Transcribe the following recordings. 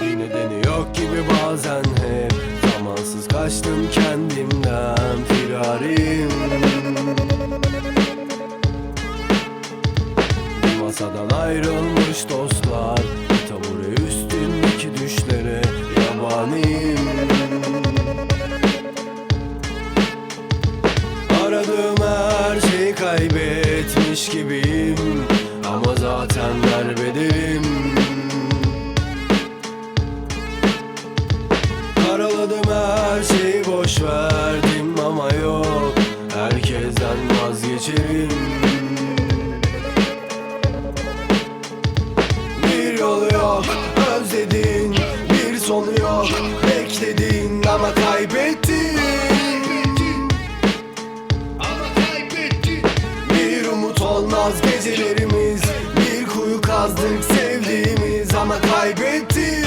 Bir nedeni yok gibi bazen hep Zamansız kaçtım kendimden firarim. Bir masadan ayrılmış dostlar tabure üstündeki düşlere yabaniyim Aradığım her şeyi kaybetmiş gibiyim. Ama zaten derbederim Karaladım her şeyi boş verdim ama yok. Herkesten vazgeçerim. Bir yolu yok özledin Bir sonu yok. Bekledin ama kaybettin olmaz gecelerimiz Bir kuyu kazdık sevdiğimiz ama kaybettik.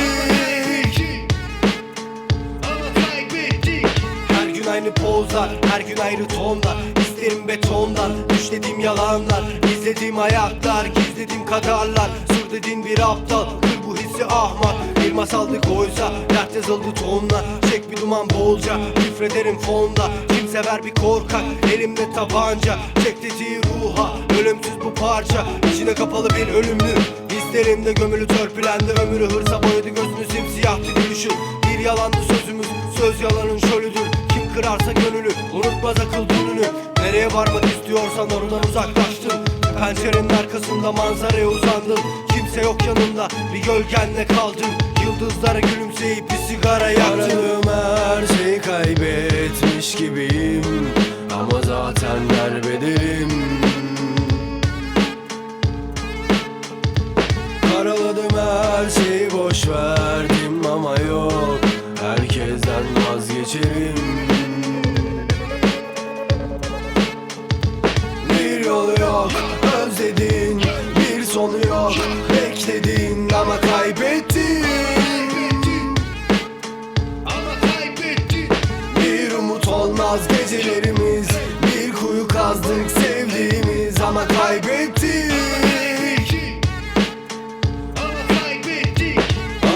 Her gün aynı pozlar, her gün ayrı tonlar İsterim betondan, düşlediğim yalanlar. Gizlediğim ayaklar, gizlediğim kadarlar. Sur dediğin bir aptal, bu hissi ahmak Bir masaldık oysa, dert yazıldı tonla. Çek bir duman bolca, küfrederim fonda. Kim sever bir korkak, elimde tabanca. Çek dediği ruha, ölümsüz bu parça. İçine kapalı bir ölümlü. Hislerimde gömülü törpülendi ömrü hırsa boyadı gözünü simsiyahtı gülüşü Bir yalandı sözümüz söz yalanın şölüdür Kim kırarsa gönlünü unutmaz akıl dününü Nereye varmak istiyorsan oradan uzaklaştım Pencerenin arkasında manzaraya uzandım. Kimse yok yanımda bir gölgenle kaldım. Yıldızlara gülümseyip bir sigara yaktım. Aradığım her şeyi kaybetmiş gibiyim. Ama zaten derbederim Karaladım her şeyi boş verdim ama yok. Herkesten vazgeçerim. Bir yolu yok bekledin ama kaybettin Bir umut olmaz gecelerimiz. Bir kuyu kazdık sevdiğimiz. Ama kaybettik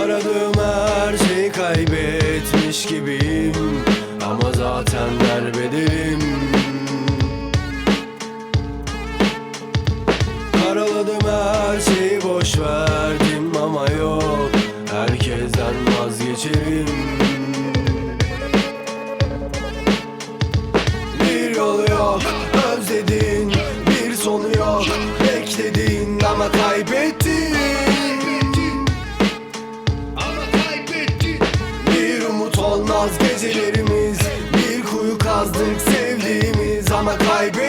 Aradığım her şeyi kaybetmiş gibiyim. Ama zaten derbederim Karaladım her şeyi boş verdim ama yok. Herkesten vazgeçerim. Bir yolu yok özledin. Bir sonu yok bekledin ama kaybettin. Bir umut olmaz gecelerimiz. Bir kuyu kazdık sevdiğimiz ama kaybettik